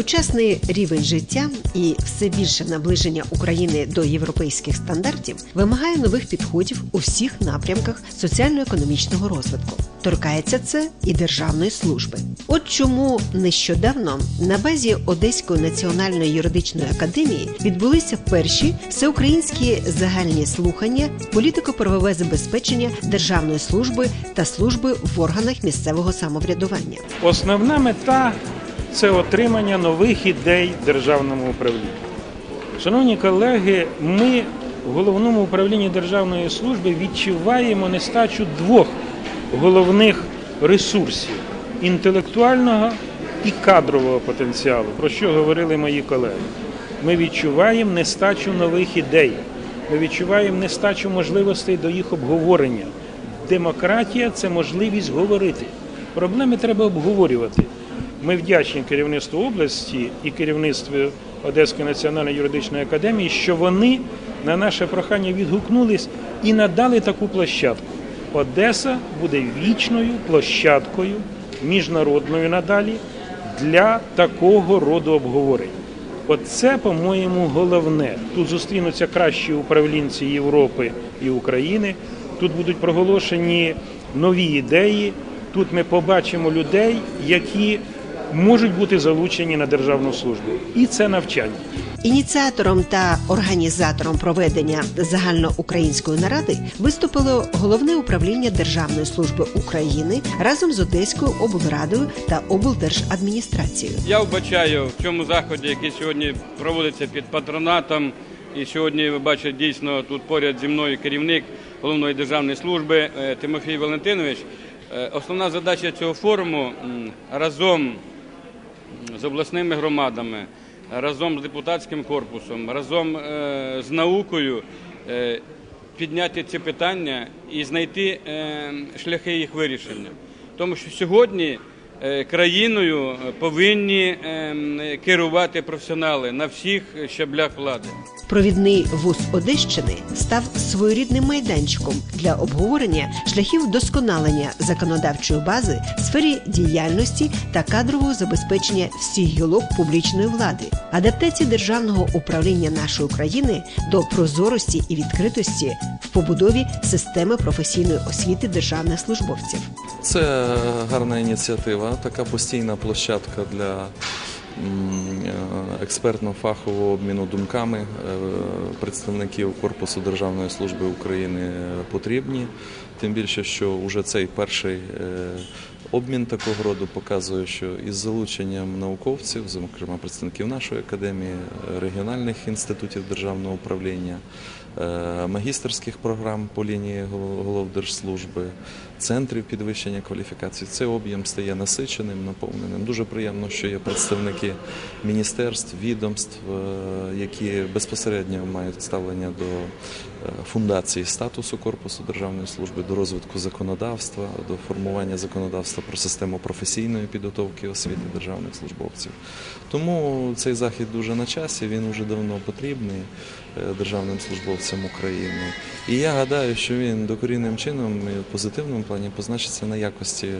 Сучасний рівень життя і все більше наближення України до європейських стандартів вимагає нових підходів у всіх напрямках соціально-економічного розвитку. Торкається це і державної служби. От чому нещодавно на базі Одеської національної юридичної академії відбулися перші всеукраїнські загальні слухання політико-правове забезпечення державної служби та служби в органах місцевого самоврядування. Основна мета це отримання нових ідей державному управлінні. Шановні колеги, ми в головному управлінні державної служби відчуваємо нестачу двох головних ресурсів інтелектуального і кадрового потенціалу, про що говорили мої колеги. Ми відчуваємо нестачу нових ідей, ми відчуваємо нестачу можливостей до їх обговорення. Демократія це можливість говорити. Проблеми треба обговорювати. Ми вдячні керівництву області і керівництву Одеської національної юридичної академії, що вони на наше прохання відгукнулись і надали таку площадку. Одеса буде вічною площадкою міжнародною надалі для такого роду обговорень. Оце, по-моєму, головне. Тут зустрінуться кращі управлінці Європи і України. Тут будуть проголошені нові ідеї. Тут ми побачимо людей, які можуть бути залучені на державну службу, і це навчання. Ініціатором та організатором проведення загальноукраїнської наради виступило головне управління Державної служби України разом з Одеською облрадою та облдержадміністрацією. Я вбачаю в цьому заході, який сьогодні проводиться під патронатом. І сьогодні ви бачите дійсно тут поряд зі мною керівник головної державної служби е, Тимофій Валентинович. Е, Основна задача цього форуму разом з обласними громадами, разом з депутатським корпусом, разом е, з наукою е, підняти ці питання і знайти е, шляхи їх вирішення. Тому що сьогодні країною повинні е, керувати професіонали на всіх щаблях влади. Провідний вуз Одещини став своєрідним майданчиком для обговорення шляхів вдосконалення законодавчої бази в сфері діяльності та кадрового забезпечення всіх гілок публічної влади, адаптації державного управління нашої країни до прозорості і відкритості в побудові системи професійної освіти державних службовців. Це гарна ініціатива, така постійна площадка для е, експертно-фахового обміну думками е, представників Корпусу Державної служби України потрібні. Тим більше, що вже цей перший е, обмін такого роду показує, що із залученням науковців, зокрема представників нашої академії, регіональних інститутів державного управління, магістерських програм по лінії голов- держслужби, центрів підвищення кваліфікації, цей об'єм стає насиченим, наповненим. Дуже приємно, що є представники міністерств, відомств, е, які безпосередньо мають ставлення до е, фундації статусу корпусу державної служби, до розвитку законодавства, до формування законодавства про систему професійної підготовки освіти державних службовців. Тому цей захід дуже на часі, він вже давно потрібний е, державним службовцям України. І я гадаю, що він докорінним чином і в позитивному плані позначиться на якості е,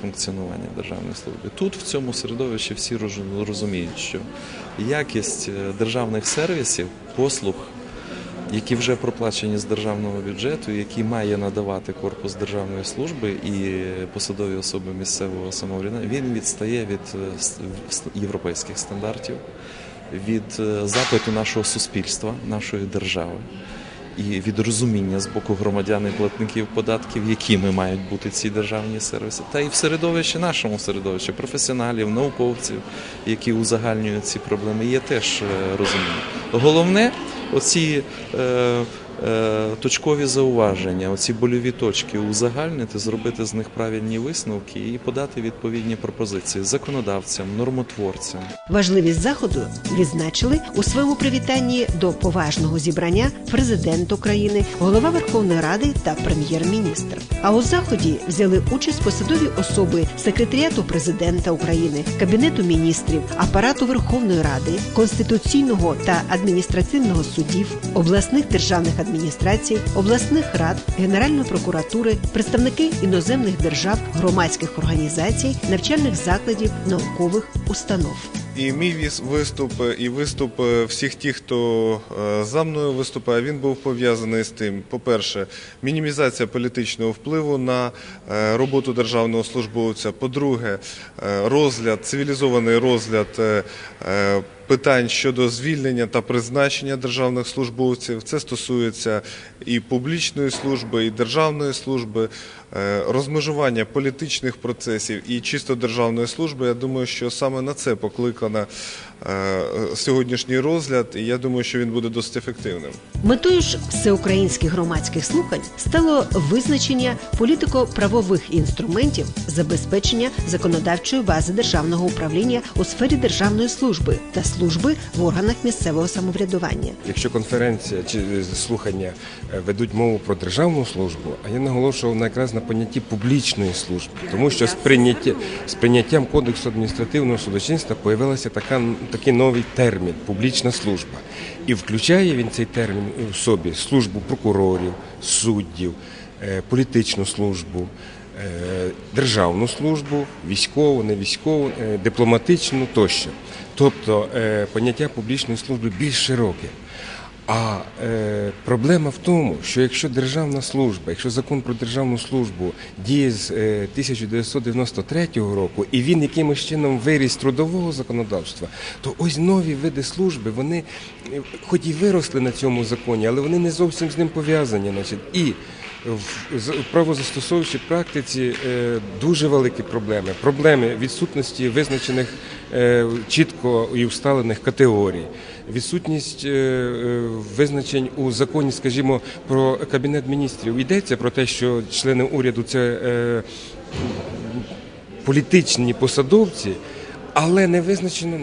функціонування державної служби. Тут в цьому середовищі всі роз- розуміють, що якість е, державних сервісів, послуг які вже проплачені з державного бюджету, які має надавати корпус державної служби і посадові особи місцевого самоврядування, він відстає від е, європейських стандартів, від е, запиту нашого суспільства, нашої держави. І від розуміння з боку громадян і платників податків, якими мають бути ці державні сервіси, та і в середовищі, нашому середовищі, професіоналів, науковців, які узагальнюють ці проблеми, є теж е, розуміння. Головне, оці е, точкові зауваження, оці больові точки узагальнити, зробити з них правильні висновки і подати відповідні пропозиції законодавцям, нормотворцям. Важливість заходу відзначили у своєму привітанні до поважного зібрання президент України, голова Верховної Ради та прем'єр-міністр. А у заході взяли участь посадові особи секретаріату президента України, кабінету міністрів, апарату Верховної Ради, конституційного та адміністративного судів, обласних державних адміністрацій, обласних рад, Генеральної прокуратури, представники іноземних держав, громадських організацій, навчальних закладів, наукових установ. І мій виступ, і виступ е, всіх тих, хто е, за мною виступає, він був пов'язаний з тим, по-перше, мінімізація політичного впливу на е, роботу державного службовця. По-друге, розгляд, цивілізований розгляд питань щодо звільнення та призначення державних службовців. Це стосується і публічної служби, і державної служби, е, розмежування політичних процесів і чисто державної служби. Я думаю, що саме на це покликана е, сьогоднішній розгляд, і я думаю, що він буде досить ефективним. Метою ж всеукраїнських громадських слухань стало визначення політико-правових інструментів забезпечення законодавчої бази державного управління у сфері державної служби та служби в органах місцевого самоврядування. Якщо конференція чи е, слухання е, ведуть мову про державну службу, а я наголошував на якраз на понятті публічної служби, тому що з, прийняття, з прийняттям кодексу адміністративного судочинства появився така такий новий термін публічна служба, і включає він цей термін в собі службу прокурорів, суддів, е, політичну службу. Е, Державну службу, військову, не військову, е, дипломатичну тощо. Тобто е, поняття публічної служби більш широке. А е, проблема в тому, що якщо державна служба, якщо закон про державну службу діє з е, 1993 року, і він якимось чином виріс трудового законодавства, то ось нові види служби, вони хоч і виросли на цьому законі, але вони не зовсім з ним пов'язані. Значить, і в правозастосовчій практиці е, дуже великі проблеми. Проблеми відсутності визначених е, чітко і усталених категорій, відсутність е, визначень у законі, скажімо, про кабінет міністрів. Йдеться про те, що члени уряду це політичні посадовці, але не визначено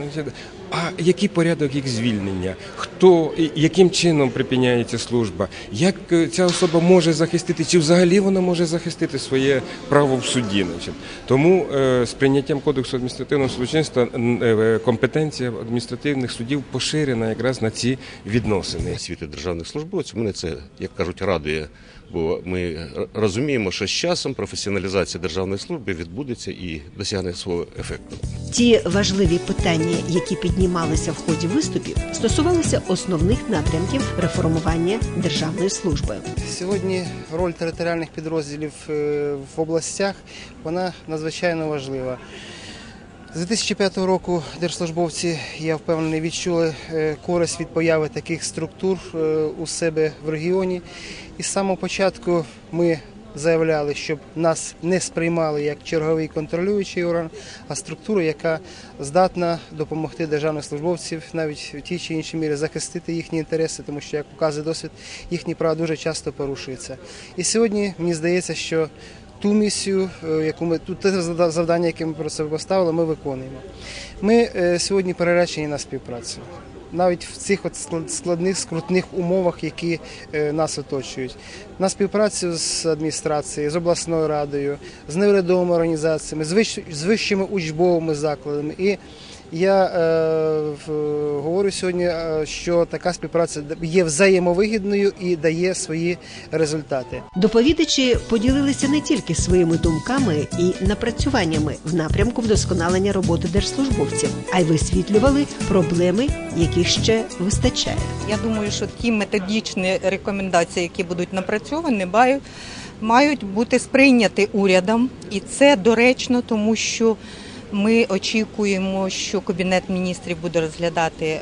а який порядок їх звільнення, хто яким чином припиняється служба, як е, ця особа може захистити, чи взагалі вона може захистити своє право в суді. Значить. Тому е, з прийняттям кодексу адміністративного судочинства е, компетенція адміністративних судів поширена якраз на ці відносини. освіти державних службовців. Мене це, як кажуть, радує, бо ми розуміємо, що з часом професіоналізація державної служби відбудеться і досягне свого ефекту. Ті важливі питання, які піднімалися в ході виступів, стосувалися основних напрямків реформування державної служби. Сьогодні роль територіальних підрозділів е, в областях вона надзвичайно важлива. З 2005 року держслужбовці, я впевнений, відчули е, користь від появи таких структур е, у себе в регіоні. І з самого початку ми заявляли, щоб нас не сприймали як черговий контролюючий орган, а структуру, яка здатна допомогти державних службовців навіть в тій чи іншій мірі захистити їхні інтереси, тому що, як показує досвід, їхні права дуже часто порушуються. І сьогодні мені здається, що ту місію, е, яку ми тут те завдання, яке ми про себе поставили, ми виконуємо. Ми е, сьогодні переречені на співпрацю. Навіть в цих от складних, скрутних умовах, які е, нас оточують, на співпрацю з адміністрацією, з обласною радою, з неврядовими організаціями, з, вищими учбовими закладами. І я е, в- говорю сьогодні, е, що така співпраця є взаємовигідною і дає свої результати. Доповідачі поділилися не тільки своїми думками і напрацюваннями в напрямку вдосконалення роботи держслужбовців, а й висвітлювали проблеми, яких ще вистачає. Я думаю, що ті методичні рекомендації, які будуть напрацьовані, мають, мають бути сприйняті урядом, і це доречно, тому що ми очікуємо, що кабінет міністрів буде розглядати е,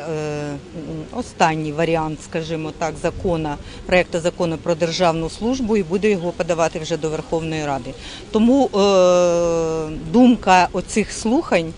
останній варіант, скажімо так, закона проекту закону про державну службу і буде його подавати вже до Верховної Ради. Тому е, думка оцих слухань,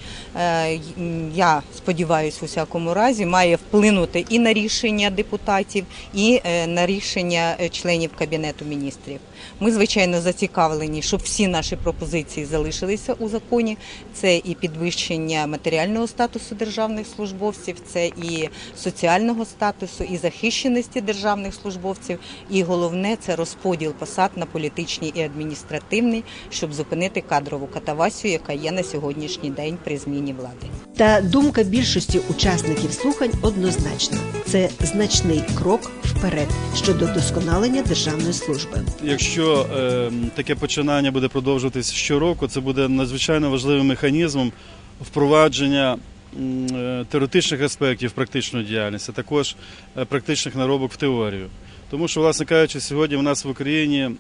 я сподіваюся, у всякому разі, має вплинути і на рішення депутатів, і е, на рішення е, членів кабінету міністрів. Ми, звичайно, зацікавлені, щоб всі наші пропозиції залишилися у законі. Це і підвищення матеріального статусу державних службовців, це і соціального статусу, і захищеності державних службовців. І головне це розподіл посад на політичний і адміністративний, щоб зупинити кадрову катавасію, яка є на сьогоднішній день при зміні влади. Та думка більшості учасників слухань однозначна: це значний крок вперед щодо вдосконалення державної служби. Якщо е, таке починання буде продовжуватися щороку, це буде надзвичайно важливим механізмом впровадження е, теоретичних аспектів практичної діяльності, а також е, практичних наробок в теорію. Тому що, власне кажучи, сьогодні в нас в Україні,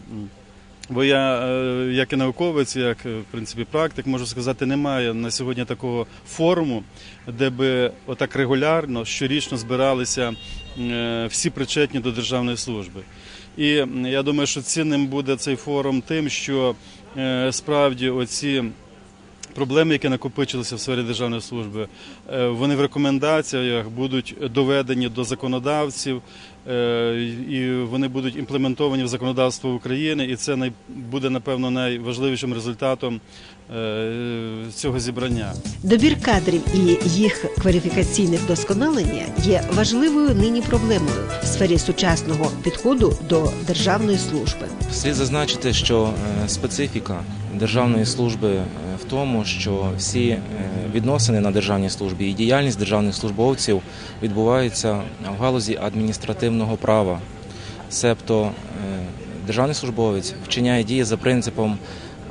бо я е, як і науковець, як е, в принципі практик, можу сказати, немає на сьогодні такого форуму, де би отак регулярно щорічно збиралися е, всі причетні до державної служби. І я думаю, що цінним буде цей форум тим, що справді оці проблеми, які накопичилися в сфері державної служби, е, вони в рекомендаціях будуть доведені до законодавців, е, і вони будуть імплементовані в законодавство України, і це буде напевно найважливішим результатом е, цього зібрання. Добір кадрів і їх кваліфікаційне вдосконалення є важливою нині проблемою в сфері сучасного підходу до державної служби. Слід зазначити, що специфіка державної служби тому, що всі е, відносини на державній службі і діяльність державних службовців відбуваються в галузі адміністративного права. Себто е, державний службовець вчиняє дії за принципом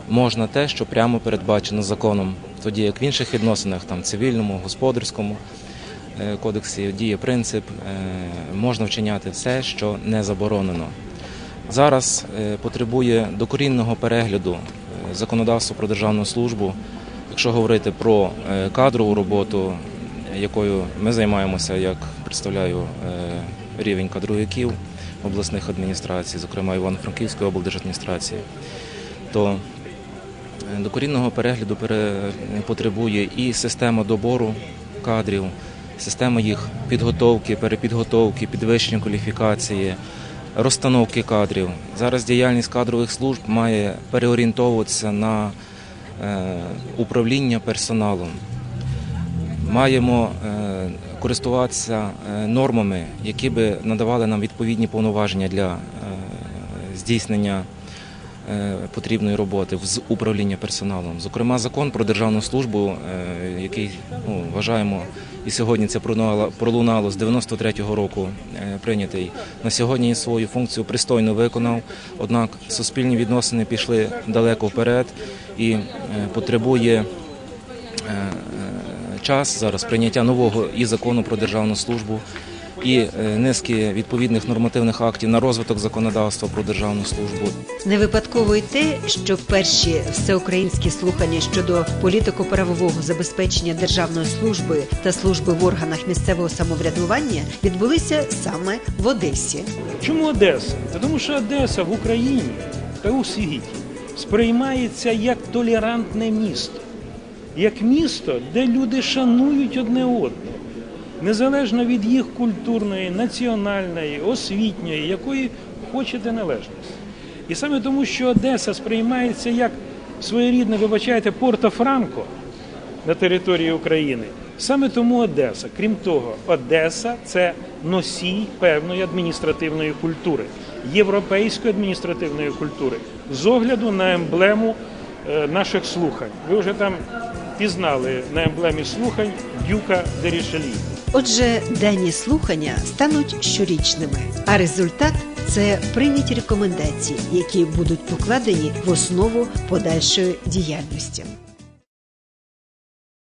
можна те, що прямо передбачено законом, тоді як в інших відносинах, там цивільному, господарському е, кодексі діє принцип можна вчиняти все, що не заборонено. Зараз потребує докорінного перегляду законодавства про державну службу. Якщо говорити про е, кадрову роботу, якою ми займаємося, як представляю е, рівень кадровиків обласних адміністрацій, зокрема Івано-Франківської облдержадміністрації, то е, докорінного перегляду потребує і система добору кадрів, система їх підготовки, перепідготовки, підвищення кваліфікації, розстановки кадрів. Зараз діяльність кадрових служб має переорієнтовуватися на е, управління персоналом. Маємо е, користуватися е, нормами, які би надавали нам відповідні повноваження для здійснення потрібної роботи з управління персоналом. Зокрема, закон про державну службу, е, який ну, вважаємо і сьогодні це пролунало, з 93-го року е, прийнятий. На сьогодні свою функцію пристойно виконав, однак суспільні відносини пішли далеко вперед і е, потребує е, е, час зараз прийняття нового і закону про державну службу, і е, низки відповідних нормативних актів на розвиток законодавства про державну службу. Не випадково й те, що перші всеукраїнські слухання щодо політико-правового забезпечення державної служби та служби в органах місцевого самоврядування відбулися саме в Одесі. Чому Одеса? Тому що Одеса в Україні та у світі сприймається як толерантне місто, як місто, де люди шанують одне одного, незалежно від їх культурної, національної, освітньої, якої хочете належності. І саме тому, що Одеса сприймається як своєрідне, вибачайте, Порто-Франко на території України. Саме тому Одеса. Крім того, Одеса це носій певної адміністративної культури, європейської адміністративної культури, з огляду на емблему е, наших слухань. Ви вже там пізнали на емблемі слухань Дюка де Рішелі. Отже, дані слухання стануть щорічними, а результат це прийняті рекомендації, які будуть покладені в основу подальшої діяльності.